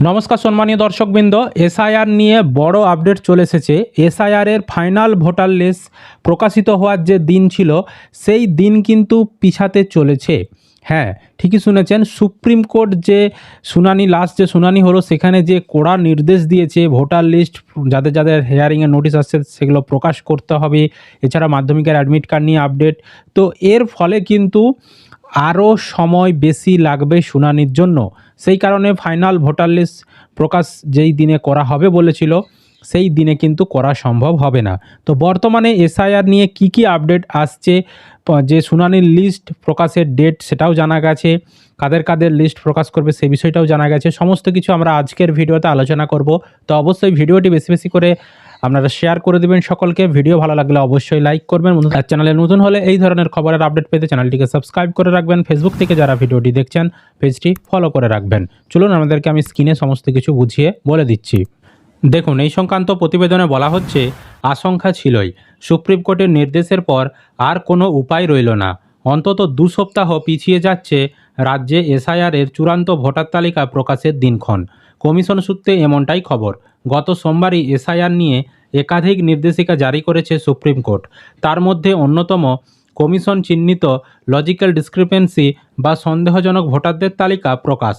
নমস্কার সম্মানীয় দর্শকবৃন্দ, এসআইআর নিয়ে বড় আপডেট চলে এসেছে। এসআইআরের ফাইনাল ভোটার লিস্ট প্রকাশিত হওয়ার যে দিন ছিল, সেই দিন কিন্তু পিছাতে চলেছে। হ্যাঁ ঠিকই শুনেছেন, সুপ্রিম কোর্ট যে শুনানি লাস্ট যে শুনানি হলো, সেখানে যে কড়া নির্দেশ দিয়েছে ভোটার লিস্ট, যাদের যাদের হেয়ারিংয়ের নোটিশ আসছে, সেগুলো প্রকাশ করতে হবে। এছাড়া মাধ্যমিকের অ্যাডমিট কার্ড নিয়ে আপডেট তো এর ফলে কিন্তু আরও সময় বেশি লাগবে শুনানির জন্য। সেই কারণে ফাইনাল ভোটার লিস্ট প্রকাশ যেই দিনে করা হবে বলেছিল, সেই দিনে কিন্তু করা সম্ভব হবে না। তো বর্তমানে এসআইআর নিয়ে কি কি আপডেট আসছে যে শুনানির লিস্ট প্রকাশের ডেট সেটাও জানা গেছে, কাদের কাদের লিস্ট প্রকাশ করবে সেই বিষয়টাও জানা গেছে, সমস্ত কিছু আমরা আজকের ভিডিওতে আলোচনা করব। তো অবশ্যই ভিডিওটি বেশি বেশি করে আপনারা শেয়ার করে দেবেন সকলকে। ভিডিও ভালো লাগলে অবশ্যই লাইক করবেন। আর চ্যানেলে নতুন হলে এই ধরনের খবরের আপডেট পেতে চ্যানেলটিকে সাবস্ক্রাইব করে রাখবেন। ফেসবুক থেকে যারা ভিডিওটি দেখছেন পেজটি ফলো করে রাখবেন। চলুন, আমাদেরকে আমি স্ক্রিনে সমস্ত কিছু বুঝিয়ে বলে দিচ্ছি। দেখুন, এই সংক্রান্ত প্রতিবেদনে বলা হচ্ছে, আশঙ্কা ছিলই। সুপ্রিম কোর্টের নির্দেশের পর আর কোনো উপায় রইল না। অন্তত দু সপ্তাহ পিছিয়ে যাচ্ছে রাজ্যে এসআইআরের চূড়ান্ত ভোটার তালিকা প্রকাশের দিনক্ষণ। কমিশন সূত্রে এমনটাই খবর। গত সোমবারই এসআইআর নিয়ে একাধিক নির্দেশিকা জারি করেছে সুপ্রিম কোর্ট। তার মধ্যে অন্যতম কমিশন চিহ্নিত লজিক্যাল ডিসক্রিপেন্সি বা সন্দেহজনক ভোটারদের তালিকা প্রকাশ।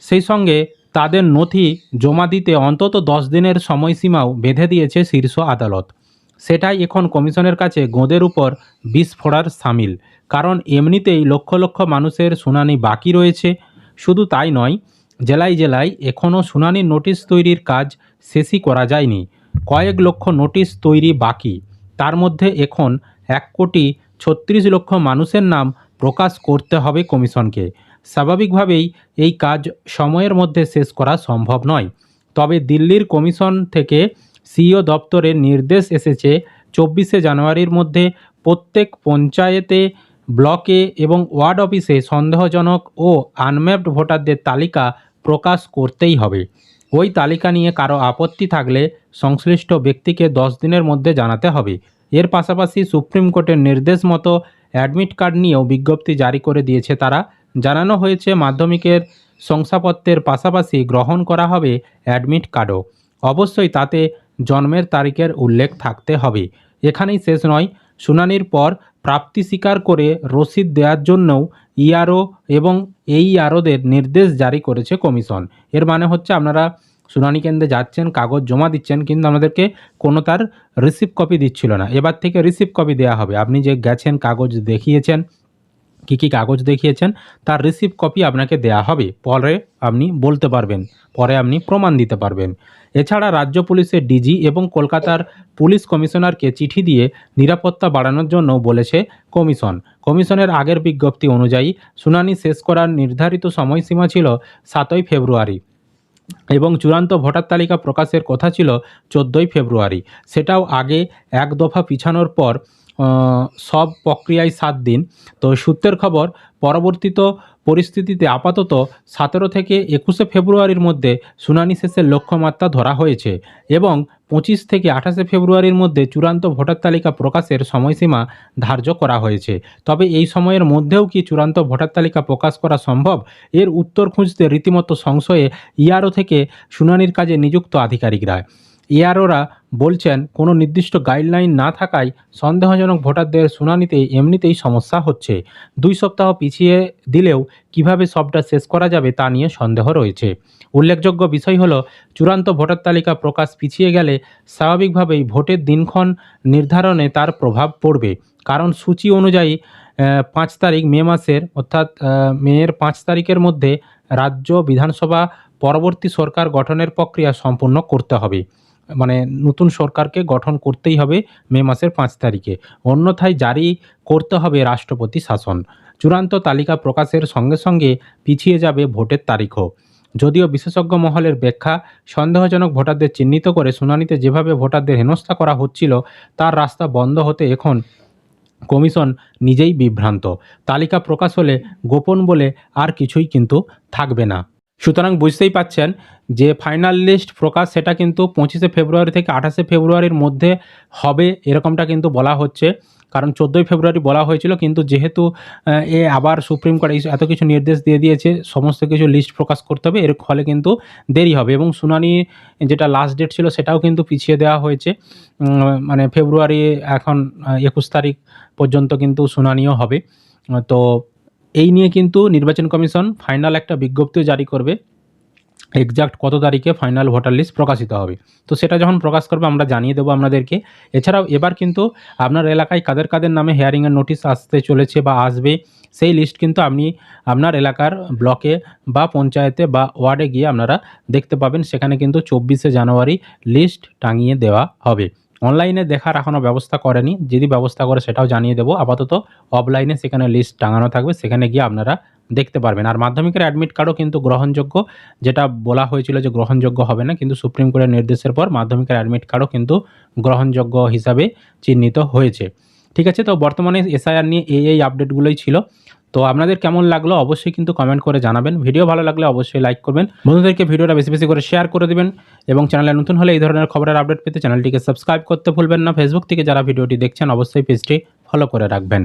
সেই সঙ্গে তাদের নথি জমা দিতে অন্তত দশ দিনের সময়সীমাও বেঁধে দিয়েছে শীর্ষ আদালত। সেটাই এখন কমিশনের কাছে গোঁদের উপর বিষ সামিল। কারণ এমনিতেই লক্ষ লক্ষ মানুষের শুনানি বাকি রয়েছে। শুধু তাই নয় জেলায় জেলায় এখনও শুনানির নোটিশ তৈরির কাজ শেষই করা যায়নি। কয়েক লক্ষ নোটিশ তৈরি বাকি। তার মধ্যে এখন এক কোটি ছত্রিশ লক্ষ মানুষের নাম প্রকাশ করতে হবে কমিশনকে। স্বাভাবিকভাবেই এই কাজ সময়ের মধ্যে শেষ করা সম্ভব নয়। তবে দিল্লির কমিশন থেকে সিইও দপ্তরের নির্দেশ এসেছে, চব্বিশে জানুয়ারির মধ্যে প্রত্যেক পঞ্চায়েতে ব্লকে এবং ওয়ার্ড অফিসে সন্দেহজনক ও আনম্যাপড ভোটারদের তালিকা প্রকাশ করতেই হবে। ওই তালিকা নিয়ে কারও আপত্তি থাকলে সংশ্লিষ্ট ব্যক্তিকে দশ দিনের মধ্যে জানাতে হবে। এর পাশাপাশি সুপ্রিম কোর্টের নির্দেশ মতো অ্যাডমিট কার্ড নিয়েও বিজ্ঞপ্তি জারি করে দিয়েছে তারা। জানানো হয়েছে, মাধ্যমিকের শংসাপত্রের পাশাপাশি গ্রহণ করা হবে অ্যাডমিট কার্ডও। অবশ্যই তাতে জন্মের তারিখের উল্লেখ থাকতে হবে। এখানেই শেষ নয়। শুনানির পর প্রাপ্তি স্বীকার করে রসিদ দেওয়ার জন্যও ইআরও এবং এই আরওদের নির্দেশ জারি করেছে কমিশন। এর মানে হচ্ছে আপনারা শুনানি কেন্দ্রে যাচ্ছেন, কাগজ জমা দিচ্ছেন, কিন্তু আমাদেরকে কোনো তার রিসিভ কপি দিচ্ছিল না। এবার থেকে রিসিভ কপি দেওয়া হবে। আপনি যে গেছেন, কাগজ দেখিয়েছেন কী কী কাগজ দেখিয়েছেন, তার রিসিভ কপি আপনাকে দেয়া হবে। পরে আপনি বলতে পারবেন, পরে আপনি প্রমাণ দিতে পারবেন। এছাড়া রাজ্য পুলিশের ডিজি এবং কলকাতার পুলিশ কমিশনারকে চিঠি দিয়ে নিরাপত্তা বাড়ানোর জন্য বলেছে কমিশন। কমিশনের আগের বিজ্ঞপ্তি অনুযায়ী শুনানি শেষ করার নির্ধারিত সময়সীমা ছিল সাতই ফেব্রুয়ারি এবং চূড়ান্ত ভোটার তালিকা প্রকাশের কথা ছিল চোদ্দোই ফেব্রুয়ারি। সেটাও আগে এক দফা পিছানোর পর সব প্রক্রিয়ায় সাত দিন। তো সূত্রের খবর, পরবর্তীত পরিস্থিতিতে আপাতত সতেরো থেকে একুশে ফেব্রুয়ারির মধ্যে শুনানি শেষের লক্ষ্যমাত্রা ধরা হয়েছে এবং পঁচিশ থেকে আঠাশে ফেব্রুয়ারির মধ্যে চূড়ান্ত ভোটার তালিকা প্রকাশের সময়সীমা ধার্য করা হয়েছে। তবে এই সময়ের মধ্যেও কি চূড়ান্ত ভোটার তালিকা প্রকাশ করা সম্ভব? এর উত্তর খুঁজতে রীতিমতো সংশয়ে ইয়ারও থেকে শুনানির কাজে নিযুক্ত আধিকারিকরা। ইয়ারোরা বলছেন, কোনো নির্দিষ্ট গাইডলাইন না থাকায় সন্দেহজনক ভোটারদের শুনানিতে এমনিতেই সমস্যা হচ্ছে। দুই সপ্তাহ পিছিয়ে দিলেও কীভাবে সবটা শেষ করা যাবে তা নিয়ে সন্দেহ রয়েছে। উল্লেখযোগ্য বিষয় হলো, চূড়ান্ত ভোটার তালিকা প্রকাশ পিছিয়ে গেলে স্বাভাবিকভাবেই ভোটের দিনক্ষণ নির্ধারণে তার প্রভাব পড়বে। কারণ সূচি অনুযায়ী পাঁচ তারিখ মে মাসের, অর্থাৎ মেয়ের পাঁচ তারিখের মধ্যে রাজ্য বিধানসভা পরবর্তী সরকার গঠনের প্রক্রিয়া সম্পূর্ণ করতে হবে। মানে নতুন সরকারকে গঠন করতেই হবে মে মাসের পাঁচ তারিখে। অন্যথায় জারি করতে হবে রাষ্ট্রপতি শাসন। চূড়ান্ত তালিকা প্রকাশের সঙ্গে সঙ্গে পিছিয়ে যাবে ভোটের তারিখও। যদিও বিশেষজ্ঞ মহলের ব্যাখ্যা সন্দেহজনক ভোটারদের চিহ্নিত করে শুনানিতে যেভাবে ভোটারদের হেনস্থা করা হচ্ছিল, তার রাস্তা বন্ধ হতে এখন কমিশন নিজেই বিভ্রান্ত। তালিকা প্রকাশ হলে গোপন বলে আর কিছুই কিন্তু থাকবে না। সুতরাং বুঝতেই পাচ্ছেন যে ফাইনাল লিস্ট প্রকাশ সেটা কিন্তু পঁচিশে ফেব্রুয়ারি থেকে আঠাশে ফেব্রুয়ারির মধ্যে হবে এরকমটা কিন্তু বলা হচ্ছে। কারণ চোদ্দোই ফেব্রুয়ারি বলা হয়েছিল কিন্তু যেহেতু এ আবার সুপ্রিম কোর্ট এত কিছু নির্দেশ দিয়ে দিয়েছে, সমস্ত কিছু লিস্ট প্রকাশ করতে হবে, এর ফলে কিন্তু দেরি হবে এবং শুনানি যেটা লাস্ট ডেট ছিল সেটাও কিন্তু পিছিয়ে দেওয়া হয়েছে। মানে ফেব্রুয়ারি এখন একুশ তারিখ পর্যন্ত কিন্তু শুনানিও হবে। তো এই নিয়ে কিন্তু নির্বাচন কমিশন ফাইনাল একটা বিজ্ঞপ্তিও জারি করবে। এক্সাক্ট কত তারিখে ফাইনাল ভোটার লিস্ট প্রকাশিত হবে। তো সেটা যখন প্রকাশ করবে, আমরা জানিয়ে দেবো আপনাদেরকে। এছাড়াও এবার কিন্তু আপনার এলাকায় কাদের কাদের নামে হেয়ারিংয়ের নোটিশ আসতে চলেছে বা আসবে, সেই লিস্ট কিন্তু আপনি আপনার এলাকার ব্লকে বা পঞ্চায়েতে বা ওয়ার্ডে গিয়ে আপনারা দেখতে পাবেন। সেখানে কিন্তু চব্বিশে জানুয়ারি লিস্ট টাঙিয়ে দেওয়া হবে। অনলাইনে দেখার এখনও ব্যবস্থা করেনি। যদি ব্যবস্থা করে সেটাও জানিয়ে দেবো। আপাতত অফলাইনে সেখানে লিস্ট টাঙানো থাকবে। সেখানে গিয়ে আপনারা দেখতে পারবেন। আর মাধ্যমিকের অ্যাডমিট কার্ডও কিন্তু গ্রহণযোগ্য। যেটা বলা হয়েছিল যে গ্রহণযোগ্য হবে না, কিন্তু সুপ্রিম কোর্টের নির্দেশের পর মাধ্যমিকের অ্যাডমিট কার্ডও কিন্তু গ্রহণযোগ্য হিসাবে চিহ্নিত হয়েছে। ঠিক আছে? তো বর্তমানে এসআইআর নিয়ে এই এই আপডেটগুলোই ছিল। তো আপনাদের কেমন লাগল অবশ্যই কিন্তু কমেন্ট করে জানাবেন। ভিডিও ভালো লাগলে অবশ্যই লাইক করবেন। বন্ধুদেরকে ভিডিওটা বেশি বেশি করে শেয়ার করে দেবেন এবং চ্যানেলে নতুন হলে এই ধরনের খবরের আপডেট পেতে চ্যানেলটিকে সাবস্ক্রাইব করতে ভুলবেন না। ফেসবুক থেকে যারা ভিডিওটি দেখছেন, অবশ্যই পেজটি ফলো করে রাখবেন।